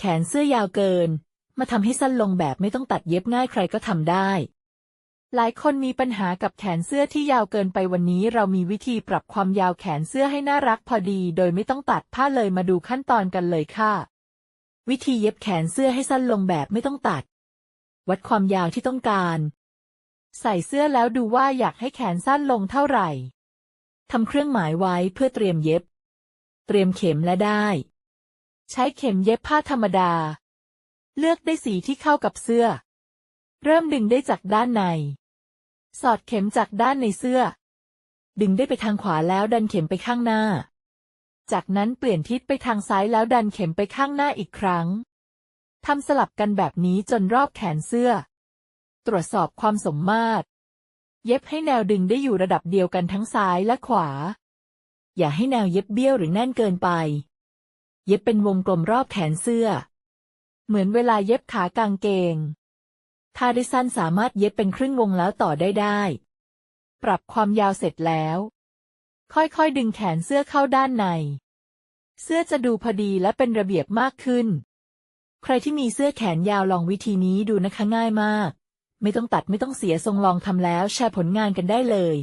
แขนเสื้อยาวเกิน มาทำให้สั้นลงแบบไม่ต้องตัดเย็บง่ายใครก็ทำได้ หลายคนมีปัญหากับแขนเสื้อที่ยาวเกินไปวันนี้ เรามีวิธีปรับความยาวแขนเสื้อให้น่ารักพอดี โดยไม่ต้องตัดผ้าเลยมาดูขั้นตอนกันเลยค่ะ วิธีเย็บแขนเสื้อให้สั้นลงแบบไม่ต้องตัด วัดความยาวที่ต้องการ ใส่เสื้อแล้วดูว่าอยากให้แขนสั้นลงเท่าไหร่ทำเครื่องหมายไว้เพื่อเตรียมเย็บ เตรียมเข็มและได้ ใช้เข็มเย็บผ้าธรรมดา เลือกได้สีที่เข้ากับเสื้อ เริ่มดึงได้จากด้านใน สอดเข็มจากด้านในเสื้อ ดึงได้ไปทางขวาแล้วดันเข็มไปข้างหน้า จากนั้นเปลี่ยนทิศไปทางซ้ายแล้วดันเข็มไปข้างหน้าอีกครั้งทำสลับกันแบบนี้จนรอบแขนเสื้อ ตรวจสอบความสมมาตร เย็บให้แนวดึงได้อยู่ระดับเดียวกันทั้งซ้ายและขวา อย่าให้แนวเย็บเบี้ยวหรือแน่นเกินไป เย็บเป็นวงกลมรอบแขนเสื้อ เหมือนเวลาเย็บขากางเกงถ้าได้สั้นสามารถเย็บเป็นครึ่งวงแล้วต่อได้ได้ ปรับความยาวเสร็จแล้ว ค่อยๆดึงแขนเสื้อเข้าด้านใน เสื้อจะดูพอดีและเป็นระเบียบมากขึ้น ใครที่มีเสื้อแขนยาวลองวิธีนี้ดูนะคะง่ายมาก ไม่ต้องตัดไม่ต้องเสียทรงลองทำแล้วแชร์ผลงานกันได้เลย